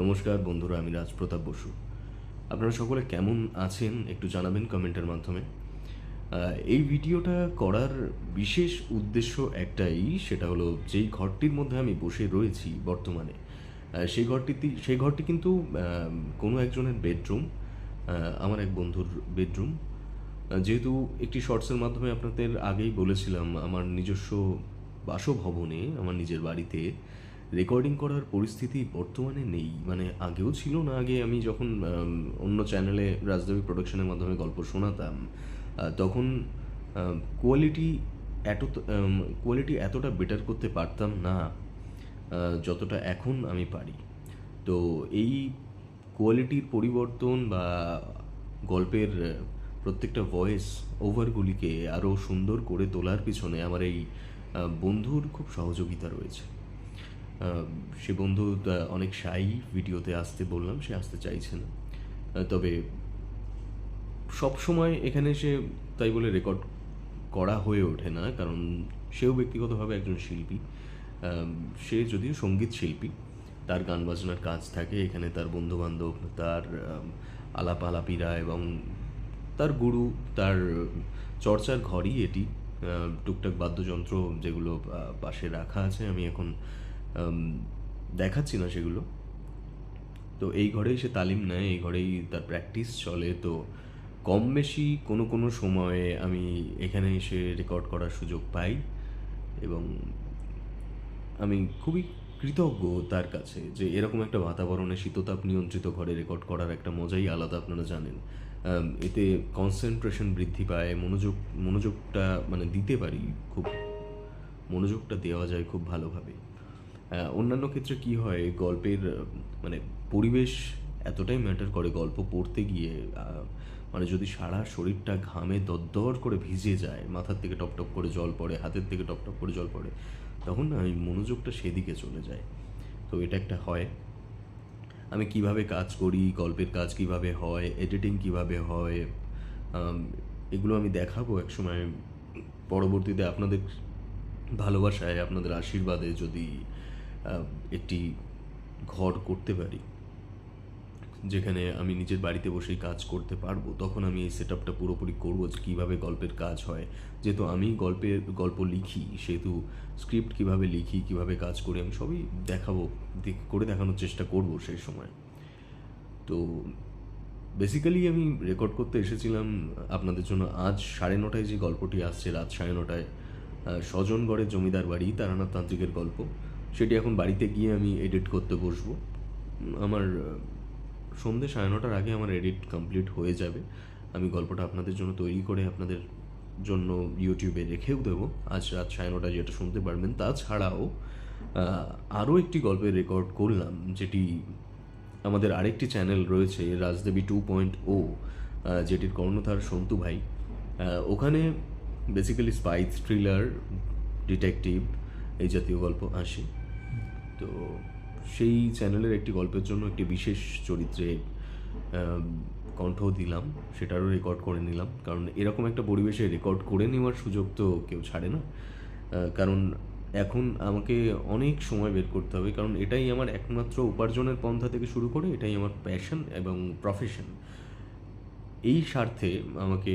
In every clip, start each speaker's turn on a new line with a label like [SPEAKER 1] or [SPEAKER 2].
[SPEAKER 1] নমস্কার বন্ধুরা, আমি রাজপ্রতাপ বসু। আপনারা সকলে কেমন আছেন একটু জানাবেন কমেন্টের মাধ্যমে। এই ভিডিওটা করার বিশেষ উদ্দেশ্য একটাই, সেটা হলো যেই ঘরটির মধ্যে আমি বসে রয়েছি বর্তমানে সেই ঘরটিতে, সেই ঘরটি কিন্তু কোনো একজনের বেডরুম আমার এক বন্ধুর বেডরুম। যেহেতু একটি শর্টসের মাধ্যমে আপনাদের আগেই বলেছিলাম, আমার নিজস্ব বাসভবনে, আমার নিজের বাড়িতে রেকর্ডিং করার পরিস্থিতি বর্তমানে নেই। মানে আগেও ছিল না। আগে আমি যখন অন্য চ্যানেলে রাজদেবী প্রোডাকশনের মাধ্যমে গল্প শোনাতাম তখন কোয়ালিটি এত কোয়ালিটি এতটা বেটার করতে পারতাম না যতটা এখন আমি পারি। তো এই কোয়ালিটির পরিবর্তন বা গল্পের প্রত্যেকটা ভয়েস ওভারগুলিকে আরও সুন্দর করে তোলার পিছনে আমার এই বন্ধুর খুব সহযোগিতা রয়েছে। সে বন্ধু অনেক সাই ভিডিওতে আসতে বললাম, সে আসতে চাইছে না। তবে সব সময় এখানে সে তাই বলে রেকর্ড করা হয়ে ওঠে না, কারণ সেও ব্যক্তিগতভাবে একজন শিল্পী। সে যদিও সংগীত শিল্পী, তার গান বাজনার কাজ থাকে, এখানে তার বন্ধুবান্ধব, তার আলাপ আলাপিরা এবং তার গুরু, তার চর্চার ঘরই এটি। টুকটাক বাদ্যযন্ত্র যেগুলো পাশে রাখা আছে, আমি এখন দেখাচ্ছি না সেগুলো। তো এই ঘরেই সে তালিম নেয়, এই ঘরেই তার প্র্যাকটিস চলে। তো কম বেশি কোনো কোনো সময়ে আমি এখানে এসে রেকর্ড করার সুযোগ পাই এবং আমি খুবই কৃতজ্ঞ তার কাছে যে এরকম একটা বাতাবরণে শীততাপ নিয়ন্ত্রিত ঘরে রেকর্ড করার একটা মজাই আলাদা, আপনারা জানেন। এতে কনসেন্ট্রেশন বৃদ্ধি পায়, মনোযোগ, মনোযোগটা মানে দিতে পারি খুব, মনোযোগটা দেওয়া যায় খুব ভালোভাবে। অন্যান্য ক্ষেত্রে কি হয়? গল্পের মানে পরিবেশ এতটাই ম্যাটার করে গল্প পড়তে গিয়ে মানে যদি সারা শরীরটা ঘামে দরদর করে ভিজে যায়, মাথার থেকে টপ টপ করে জল পড়ে, হাতের থেকে টপ টপ করে জল পড়ে, তখন না ওই মনোযোগটা সেদিকে চলে যায়। তো এটা একটা হয়। আমি কীভাবে কাজ করি, গল্পের কাজ কীভাবে হয় এডিটিং কীভাবে হয় এগুলো আমি দেখাবো এক সময় পরবর্তীতে আপনাদের ভালোবাসায়, আপনাদের আশীর্বাদে যদি একটি ঘর করতে পারি। যেখানে আমি নিজের বাড়িতে বসেই কাজ করতে পারব। তখন আমি এই সেট আপটা পুরোপুরি করব যে কীভাবে গল্পের কাজ হয়। যেহেতু আমি গল্পের গল্প লিখি, সেহেতু স্ক্রিপ্ট কীভাবে লিখি, কীভাবে কাজ করি, আমি সবই দেখাবো, দেখ- করে দেখানোর চেষ্টা করব সেই সময়। তো বেসিক্যালি আমি রেকর্ড করতে এসেছিলাম, আপনাদের জন্য আজ সাড়ে নটায় যে গল্পটি আসছে, রাত সাড়ে নটায় স্বজনগড়ের জমিদার বাড়ি, তারানাথ তান্ত্রিকের গল্প। সেটি এখন বাড়িতে গিয়ে আমি এডিট করতে বসবো। আমার আহ, সন্ধে সাড়ে নটার আগে আমার এডিট কমপ্লিট হয়ে যাবে। আমি গল্পটা আপনাদের জন্য তৈরি করে আপনাদের জন্য ইউটিউবে রেখেও দেবো। আজ রাত সাড়ে নটায় যেটা শুনতে পারবেন তাছাড়াও আরও একটি গল্পের রেকর্ড করলাম যেটি আমাদের আরেকটি চ্যানেল রয়েছে রাজদেবী টু পয়েন্ট ও যেটির কর্ণধার সন্তু ভাই। ওখানে বেসিক্যালি স্পাইস থ্রিলার ডিটেকটিভ এই জাতীয় গল্প আসে। তো সেই চ্যানেলের একটি গল্পের জন্য একটি বিশেষ চরিত্রে কণ্ঠ দিলাম। সেটারও রেকর্ড করে নিলাম। কারণ এরকম একটা পরিবেশে রেকর্ড করে নেওয়ার সুযোগ তো কেউ ছাড়ে না। কারণ এখন আমাকে অনেক সময় বের করতে হবে। কারণ এটাই আমার একমাত্র উপার্জনের পন্থা থেকে শুরু করে, এটাই আমার প্যাশন এবং প্রফেশন এই স্বার্থে আমাকে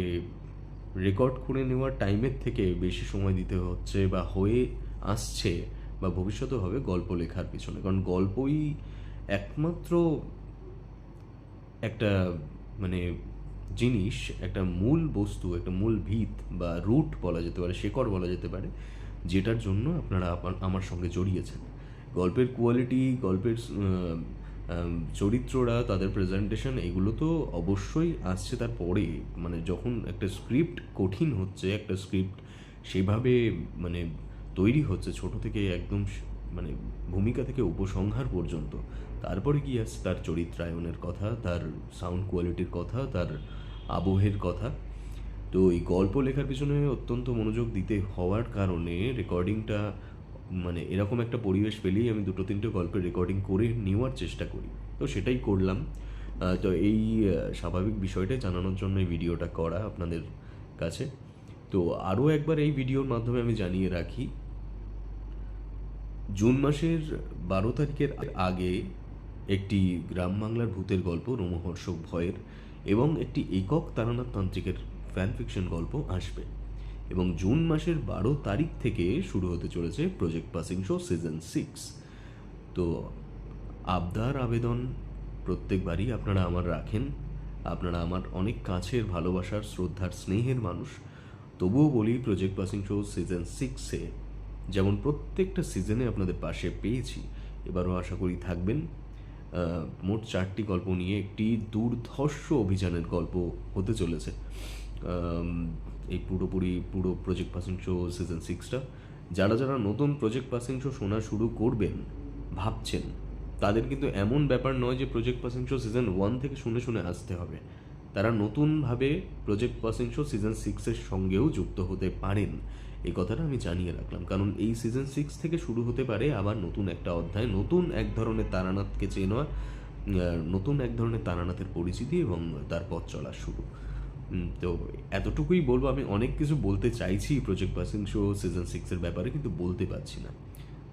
[SPEAKER 1] রেকর্ড করে নেওয়ার টাইমের থেকে বেশি সময় দিতে হচ্ছে বা হয়ে আসছে বা ভবিষ্যতেও হবে গল্প লেখার পিছনে। কারণ গল্পই একমাত্র একটা মানে জিনিস, একটা মূল বস্তু, একটা মূল ভিত বা রুট বলা যেতে পারে, শেকড় বলা যেতে পারে, যেটার জন্য আপনারা আমার সঙ্গে জড়িয়েছেন। গল্পের কোয়ালিটি গল্পের চরিত্ররা, তাদের প্রেজেন্টেশন এগুলো তো অবশ্যই আসছে তারপরে। মানে যখন একটা স্ক্রিপ্ট কঠিন হচ্ছে, একটা স্ক্রিপ্ট সেভাবে মানে তৈরি হচ্ছে ছোট থেকে একদম মানে ভূমিকা থেকে উপসংহার পর্যন্ত। তারপরে কি আসছে তার চরিত্রায়নের কথা, তার সাউন্ড কোয়ালিটির কথা, তার আবহের কথা। তো এই গল্প লেখার পিছনে অত্যন্ত মনোযোগ দিতে হওয়ার কারণে রেকর্ডিংটা মানে এরকম একটা পরিবেশ পেলেই আমি দুটো তিনটে গল্পের রেকর্ডিং করে নেওয়ার চেষ্টা করি। তো সেটাই করলাম। তো এই স্বাভাবিক বিষয়টা জানানোর জন্য এই ভিডিওটা করা আপনাদের কাছে। তো আরও একবার এই ভিডিওর মাধ্যমে আমি জানিয়ে রাখি জুন মাসের বারো তারিখের আগে একটি গ্রাম বাংলার ভূতের গল্প, রোমহর্ষক ভয়ের এবং একটি একক তারানাথ তান্ত্রিকের ফ্যান ফিকশন গল্প আসবে এবং জুন মাসের বারো তারিখ থেকে শুরু হতে চলেছে project passing show season six তো আবদার, আবেদন প্রত্যেকবারই আপনারা আমার রাখেন। আপনারা আমার অনেক কাছের ভালোবাসার, শ্রদ্ধার, স্নেহের মানুষ। তবুও বলি প্রজেক্ট পাসিং শো সিজন সিক্সে যেমন প্রত্যেকটা সিজনে আপনাদের পাশে পেয়েছি। এবারও আশা করি থাকবেন। মোট চারটি গল্প নিয়ে একটি দুর্ধর্ষ অভিযানের গল্প হতে চলেছে। এই পুরোপুরি পুরো প্রজেক্ট পাসিং শো সিজন সিক্সটা যারা যারা নতুন প্রজেক্ট পাসিং শো শোনা শুরু করবেন, ভাবছেন, তাদের কিন্তু এমন ব্যাপার নয় যে project passing show season one থেকে শুনে শুনে আসতে হবে। তারা নতুনভাবে প্রজেক্ট পাসিং শো সিজন সিক্সের সঙ্গেও যুক্ত হতে পারেন। এই কথাটা আমি জানিয়ে রাখলাম। কারণ এই সিজন সিক্স থেকে শুরু হতে পারে আবার নতুন একটা অধ্যায় নতুন এক ধরনের তারানাথকে আহ, নতুন এক ধরনের তারানাথের পরিচিতি এবং তার পথ চলা শুরু। তো এতটুকুই বলব আমি অনেক কিছু বলতে চাইছি প্রজেক্ট পাসিং শো সিজন সিক্সের ব্যাপারে কিন্তু বলতে পারছি না।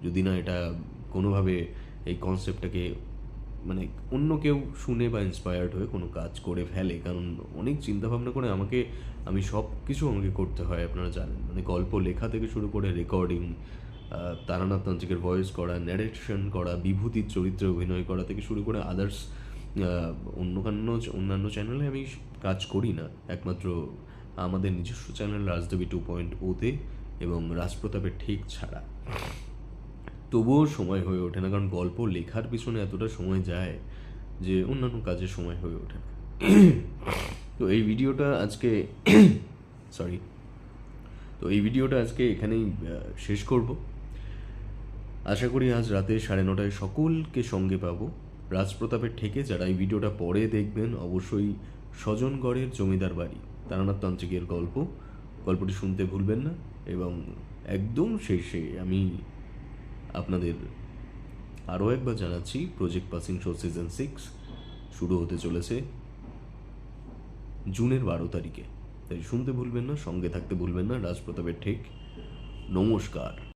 [SPEAKER 1] যদি না এটা কোনোভাবে এই কনসেপ্টটাকে মানে অন্য কেউ শুনে বা ইন্সপায়ার্ড হয়ে কোনো কাজ করে ফেলে। কারণ অনেক চিন্তা ভাবনা করে আমাকে, আমি সব কিছু আমাকে করতে হয়, আপনারা জানেন। মানে গল্প লেখা থেকে শুরু করে রেকর্ডিং তারানাথ তান্ত্রিকের ভয়েস করা ন্যারেশন করা, বিভূতির চরিত্রে অভিনয় করা থেকে শুরু করে আদার্স অন্যান্য অন্যান্য চ্যানেলে আমি কাজ করি না। একমাত্র আমাদের নিজস্ব চ্যানেল রাজদেবী টু পয়েন্ট ওতে এবং রাজপ্রতাপের ঠিক ছাড়া। তবুও সময় হয়ে ওঠে না, কারণ গল্প লেখার পিছনে এতটা সময় যায় যে অন্যান্য কাজে সময় হয়ে ওঠে না। তো এই ভিডিওটা আজকে সরি তো এই ভিডিওটা আজকে এখানেই শেষ করব। আশা করি আজ রাতে সাড়ে নটায় সকলকে সঙ্গে পাবো। রাজপ্রতাপের ঠেকে যারা এই ভিডিওটা পরে দেখবেন, অবশ্যই স্বজনগড়ের জমিদার বাড়ি, তারানাথ তান্ত্রিকের গল্প। গল্পটি শুনতে ভুলবেন না, এবং একদম শেষে আমি আপনাদের। আরও একবার জানাচ্ছি project passing show season six শুরু হতে চলেছে জুনের বারো তারিখে। তাই শুনতে ভুলবেন না, সঙ্গে থাকতে ভুলবেন না। রাজপ্রতাপের ঠিক। নমস্কার।